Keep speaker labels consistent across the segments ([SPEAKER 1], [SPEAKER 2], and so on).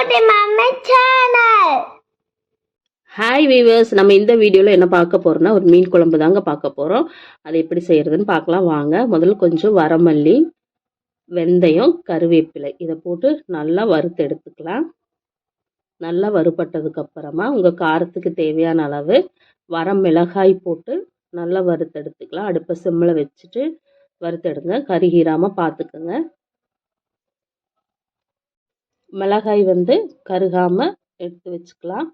[SPEAKER 1] மாமி channel
[SPEAKER 2] hi viewers நம்ம இந்த வீடியோவில் என்ன பார்க்க போகிறோம்னா ஒரு மீன் குழம்பு தாங்க பார்க்க போகிறோம் அது எப்படி செய்கிறதுன்னு பார்க்கலாம். வாங்க. முதல்ல கொஞ்சம் வரமல்லி வெந்தயம் கருவேப்பிலை. இதை போட்டு நல்லா வறுத்து எடுத்துக்கலாம். நல்லா வறுபட்டதுக்கு அப்புறமா உங்கள் காரத்துக்கு தேவையான அளவு வரம் மிளகாய் போட்டு நல்லா வறுத்து எடுத்துக்கலாம். அடுப்பை சிம்மில் வச்சுட்டு வறுத்தெடுங்க கருகீராமல் பார்த்துக்குங்க. மிளகாய் வந்து கருகாமல் எடுத்து வச்சுக்கலாம்.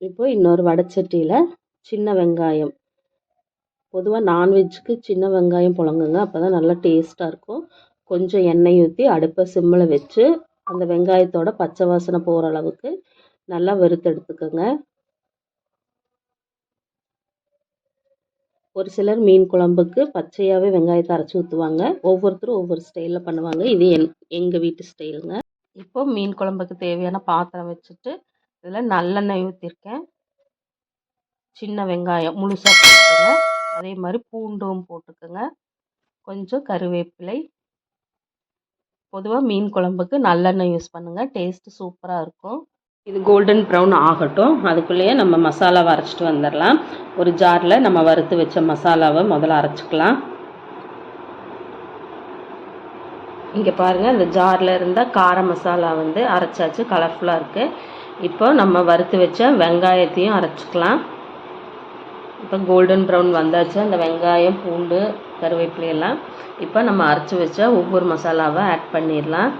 [SPEAKER 2] இப்போ இன்னொரு வடச்சட்டியில் சின்ன வெங்காயம். பொதுவாக நான்வெஜ்ஜுக்கு சின்ன வெங்காயம் புழங்குங்க அப்போ தான் நல்லா டேஸ்ட்டாக இருக்கும். கொஞ்சம் எண்ணெய் ஊற்றி அடுப்பை சிம்மில் வச்சு அந்த வெங்காயத்தோட பச்சை வாசனை போகிற அளவுக்கு நல்லா வறுத்து எடுத்துக்கோங்க ஒரு சிலர் மீன் குழம்புக்கு பச்சையாகவே வெங்காயத்தை அரைச்சி ஊற்றுவாங்க ஒவ்வொருத்தரும் ஒவ்வொரு ஸ்டைலில் பண்ணுவாங்க. இது என் எங்கள் வீட்டு ஸ்டைலுங்க இப்போ மீன் குழம்புக்கு தேவையான பாத்திரம் வச்சுட்டு இதில் நல்லெண்ணெய் ஊற்றிருக்கேன் சின்ன வெங்காயம் முழுசாக போட்டுக்கோங்க. அதே மாதிரி பூண்டும் போட்டுக்கோங்க. கொஞ்சம் கருவேப்பிலை. பொதுவாக மீன் குழம்புக்கு நல்லெண்ணெய் யூஸ் பண்ணுங்கள் டேஸ்ட்டு சூப்பராக இருக்கும். இது கோல்டன் ப்ரௌன் ஆகட்டும். அதுக்குள்ளேயே நம்ம மசாலாவை அரைச்சிட்டு வந்துடலாம். ஒரு ஜாரில் நம்ம வறுத்து வச்ச மசாலாவை முதல்ல அரைச்சிக்கலாம். இங்கே பாருங்கள் இந்த ஜாரில் இருந்தால் கார மசாலா வந்து அரைச்சாச்சு. கலர்ஃபுல்லாக இருக்குது இப்போ நம்ம வறுத்து வச்ச வெங்காயத்தையும் அரைச்சிக்கலாம். இப்போ கோல்டன் ப்ரௌன் வந்தாச்சு. அந்த வெங்காயம் பூண்டு கருவேப்பிலையெல்லாம் இப்போ நம்ம அரைச்சி வச்ச ஒவ்வொரு மசாலாவை ஆட் பண்ணிடலாம்.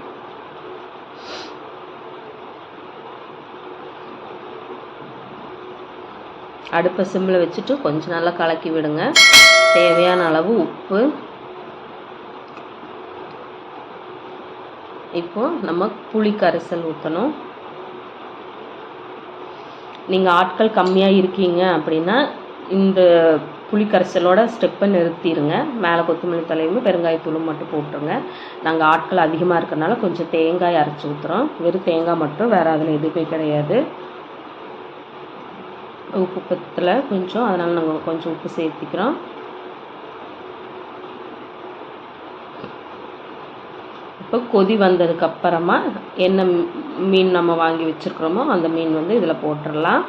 [SPEAKER 2] அடுப்பை சிம்மில் வச்சுட்டு கொஞ்சம் நல்லா கலக்கி விடுங்க. தேவையான அளவு உப்பு. இப்போ நம்ம புளி கரைசல் ஊற்றணும் நீங்கள் ஆட்கள் கம்மியாக இருக்கீங்க அப்படின்னா இந்த புளி கரைசலோட ஸ்டெப்பை நிறுத்திடுங்க மேலே கொத்தமல்லி தலையும் பெருங்காயத்தூளும் மட்டும் போட்டுருங்க. நாங்கள் ஆட்கள் அதிகமாக இருக்கிறனால கொஞ்சம் தேங்காய் அரைச்சி ஊற்றுறோம் வெறும் தேங்காய் மட்டும் வேறு அதில் எதுவுமே கிடையாது. உப்பு பத்தில் கொஞ்சம் அதனால் நாங்கள் கொஞ்சம் உப்பு சேர்த்திக்கிறோம். இப்போ கொதி வந்ததுக்கு அப்புறமா என்ன மீன் நம்ம வாங்கி வச்சுருக்குறோமோ அந்த மீன் வந்து இதில் போட்டுடலாம்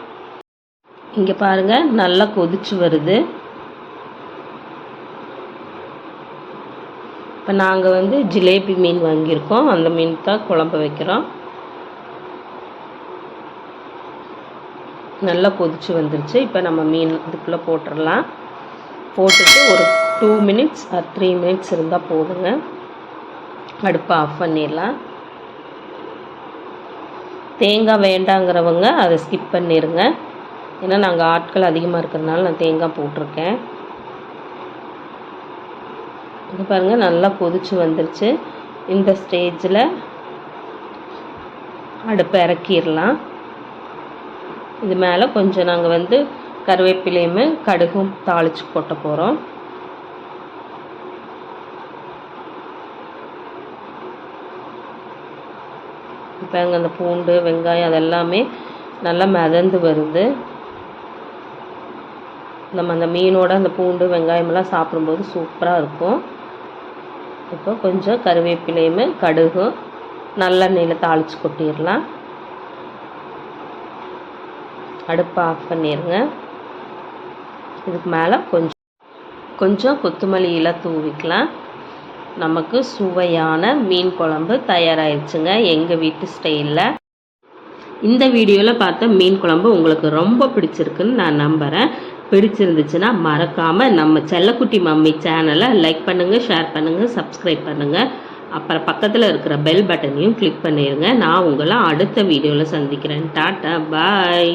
[SPEAKER 2] இங்கே பாருங்கள் நல்லா கொதிச்சு வருது. இப்போ நாங்கள் வந்து ஜிலேபி மீன் வாங்கியிருக்கோம். அந்த மீன் தான் குழம்பு வைக்கிறோம். நல்லா கொதிச்சு வந்துருச்சு. இப்போ நம்ம மீன் இதுக்குள்ளே போட்டுடலாம் போட்டுட்டு ஒரு two minutes or three minutes இருந்தால் போதுங்க. அடுப்பை ஆஃப் பண்ணிடலாம். தேங்காய் வேண்டாங்கிறவங்க அதை ஸ்கிப் பண்ணிடுங்க ஏன்னா நாங்கள் ஆட்கள் அதிகமாக இருக்கிறதுனால நான் தேங்காய் போட்டிருக்கேன். இது பாருங்கள் நல்லா கொதிச்சு வந்துருச்சு. இந்த ஸ்டேஜில் அடுப்பை இறக்கிடலாம். இது மேலே கொஞ்சம் நாங்கள் வந்து கருவேப்பிலையுமே கடுகும் தாளித்து கொட்ட போகிறோம் இப்போ அங்கே அந்த பூண்டு வெங்காயம் அதெல்லாமே நல்லா மிதந்து வருது. நம்ம அந்த மீனோட அந்த பூண்டு வெங்காயமெல்லாம் சாப்பிடும்போது சூப்பராக இருக்கும். இப்போ கொஞ்சம் கருவேப்பிலையுமே கடுகும் நல்லெண்ணெயில் தாளித்து கொட்டிடலாம். அடுப்பை ஆஃப் பண்ணிடுங்க இதுக்கு மேலே கொஞ்சம் கொஞ்சம் கொத்தமல்லி இலை தூவிக்கலாம். நமக்கு சுவையான மீன் குழம்பு தயாராகிடுச்சுங்க எங்கள் வீட்டு ஸ்டைலில். இந்த வீடியோவில் பார்த்த மீன் குழம்பு உங்களுக்கு ரொம்ப பிடிச்சிருக்குன்னு நான் நம்புகிறேன் பிடிச்சிருந்துச்சுன்னா மறக்காமல் நம்ம செல்லக்குட்டி மம்மி சேனலை லைக் பண்ணுங்கள் ஷேர் பண்ணுங்கள் சப்ஸ்கிரைப் பண்ணுங்கள் அப்புறம் பக்கத்தில் இருக்கிற பெல் பட்டனையும் கிளிக் பண்ணிடுங்க நான் உங்களை அடுத்த வீடியோவில் சந்திக்கிறேன். Tata bye.